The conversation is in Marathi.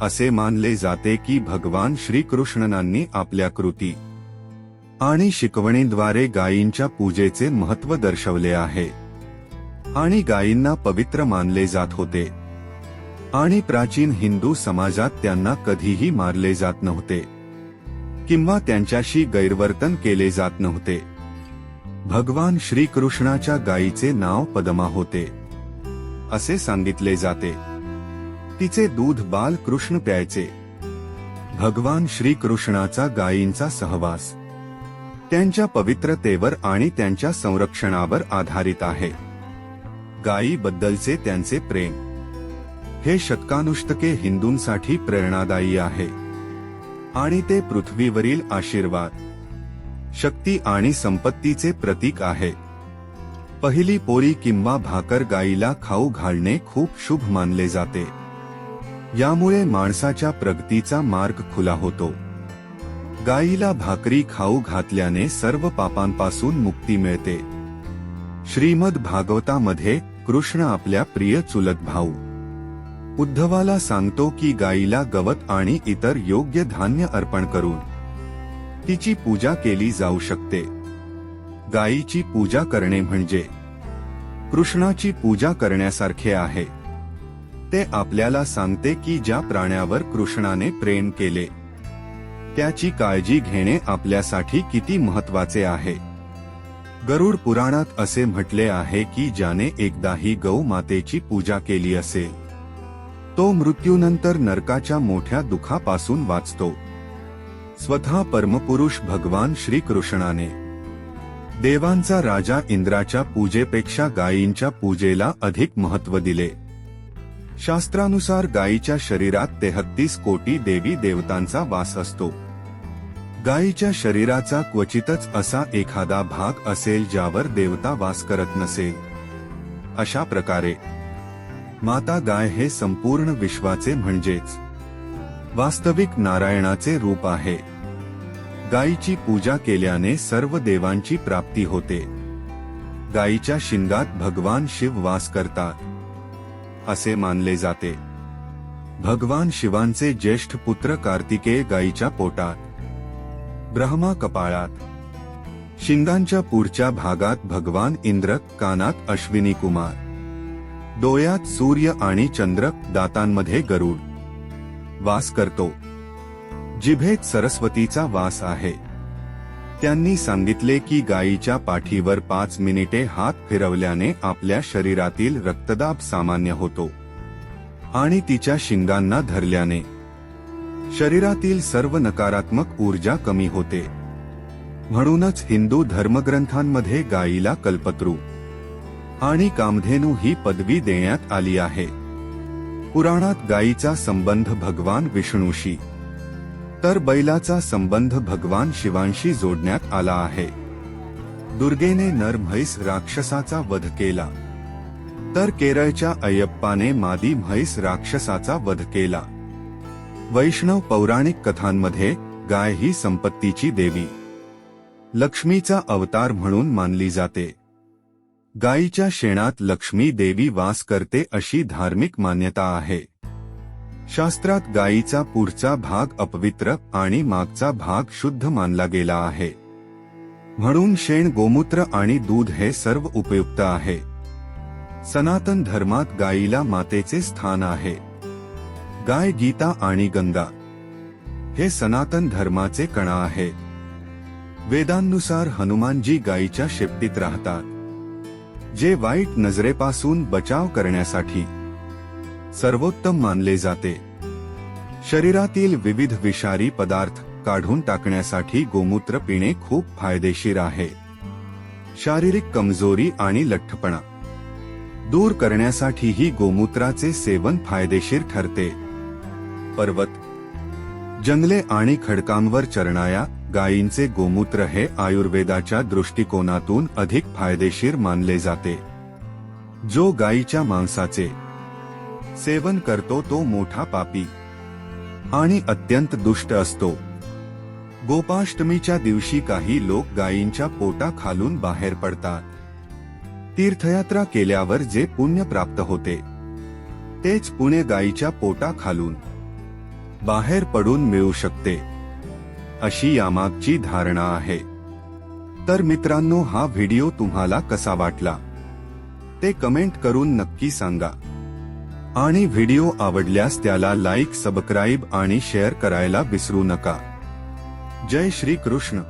असे मानले जाते की भगवान श्रीकृष्णनांनी आपल्या कृती आणि शिकवणीद्वारे गायींच्या पूजेचे महत्त्व दर्शवले आहे. आणि गायींना पवित्र मानले जात होते. आणि प्राचीन हिंदू समाजात त्यांना कधीही मारले जात नव्हते. किंवा त्यांच्याशी गैरवर्तन केले जात नव्हते. भगवान श्रीकृष्णाच्या गायीचे नाव पदमा होते. असे सांगितले जाते. तिचे दूध बाल कृष्ण प्यायचे. भगवान श्रीकृष्णाचा गायींचा सहवास. त्यांच्या पवित्रतेवर आणि त्यांच्या संरक्षणावर आधारित आहे. गायीबद्दलचे त्यांचे प्रेम. हे शतकानुष्टके हिंदूंसाठी प्रेरणादायी आहे. आणि ते पृथ्वीवरील आशीर्वाद. शक्ती आणि संपत्तीचे प्रतीक आहे. पहिली पोळी किंवा भाकर गायीला खाऊ घालणे खूप शुभ मानले जाते. यामुळे माणसाच्या प्रगतीचा मार्ग खुला होतो. गायीला भाकरी खाऊ घातल्याने सर्व पापांपासून मुक्ती मिळते. श्रीमद भागवतामध्ये कृष्ण आपल्या प्रिय चुलत भाऊ. उद्धवाला सांगतो की गायीला गवत आणि इतर योग्य धान्य अर्पण करून. तिची पूजा केली जाऊ शकते. गायीची पूजा करणे म्हणजे. कृष्णाची पूजा करण्यासारखे आहे. ते आपल्याला सांगते की ज्या प्राण्यावर कृष्णाने प्रेम केले त्याची काळजी घेणे आपल्यासाठी किती महत्त्वाचे आहे. गरुड पुराणात असे म्हटले आहे की ज्याने एकदाही गौ मातेची पूजा केली असेल तो मृत्यूनंतर नरकाच्या मोठ्या दुखापासून वाचतो. स्वतः परमपुरुष भगवान श्रीकृष्णाने देवांचा राजा इंद्राच्या पूजेपेक्षा गायींच्या पूजेला अधिक महत्त्व दिले. शास्त्रानुसार गायीच्या शरीरात तेहत्तीस कोटी देवी देवतांचा वास असतो. गायीच्या शरीराचा क्वचितच असा एखादा भाग असेल ज्यावर देवता वास करत नसेल. अशा प्रकारे. माता गाय हे संपूर्ण विश्वाचे म्हणजेच. वास्तविक नारायणाचे रूप आहे. गायीची पूजा केल्याने सर्व देवांची प्राप्ती होते. गायीच्या शिंगात भगवान शिव वास करतात. असे मानले जाते. भगवान शिवांचे ज्येष्ठ पुत्र कार्तिकेय गायीच्या पोटात ब्रह्मा कपाळात शिंगांच्या पुढच्या भागात भगवान इंद्र कानात अश्विनी कुमार डोळ्यात सूर्य आणि चंद्र दातांमध्ये गरुड वास करतो. जिभेत सरस्वतीचा वास आहे. त्यांनी सांगितले की गायीच्या पाठीवर पाच मिनिटे हात फिरवल्याने आपल्या शरीरातील रक्तदाब सामान्य होतो. आणि तिच्या शिंगांना धरल्याने. शरीरातील सर्व नकारात्मक ऊर्जा कमी होते. म्हणूनच हिंदू धर्मग्रंथांमध्ये गायीला कल्पत्रू. आणि कामधेनू ही पदवी देण्यात आली आहे. पुराणात गायीचा संबंध भगवान विष्णूशी. तर बैलाचा संबंध भगवान शिवांशी जोडण्यात आला आहे. दुर्गेने नर म्हैस राक्षसाचा वध केला. तर केरळच्या अय्यप्पाने मादी म्हैस राक्षसाचा वध केला. वैष्णव पौराणिक कथांमध्ये गाय ही संपत्तीची देवी. लक्ष्मीचा अवतार म्हणून मानली जाते. गायीच्या शेणात लक्ष्मी देवी वास करते अशी धार्मिक मान्यता आहे. शास्त्रात गायीचा पुढचा भाग अपवित्र आणि मागचा भाग शुद्ध मानला गेला आहे. म्हणून शेण गोमूत्र आणि दूध हे सर्व उपयुक्त आहे. सनातन धर्मात गायीला मातेचे स्थान आहे. गाय गीता आणि गंगा हे सनातन धर्माचे कणा आहे. वेदांनुसार हनुमानजी गायीच्या शेपटीत राहतात. जे वाईट नजरेपासून बचाव करण्यासाठी सर्वोत्तम मानले जाते. शरीरातील विविध विषारी पदार्थ काढून टाकण्यासाठी गोमूत्र पिणे खूप फायदेशीर आहे. शारीरिक कमजोरी आणि लठ्ठपणा दूर करण्यासाठीही गोमूत्राचे सेवन फायदेशीर ठरते. पर्वत जंगले आणि खडकांवर चरणाया गायींचे गोमूत्र हे आयुर्वेदाच्या दृष्टिकोनातून अधिक फायदेशीर मानले जाते. जो गायीच्या मांसाचे सेवन करतो तो मोठा पापी. आणि अत्यंत दुष्ट असतो. गोपाष्टमीच्या दिवशी काही लोक गायींच्या पोटा खालून बाहेर पडतात. तीर्थयात्रा केल्यावर जे पुण्य प्राप्त होते. तेच पुणे गायीच्या पोटा खालून. बाहेर पडून मिळू शकते. अशी यामागची धारणा आहे. तर मित्रांनो हा व्हिडिओ तुम्हाला कसा वाटला? ते कमेंट करून नक्की सांगा. आणि व्हिडिओ आवडल्यास त्याला लाईक सबस्क्राईब आणि शेअर करायला विसरू नका. जय श्री कृष्ण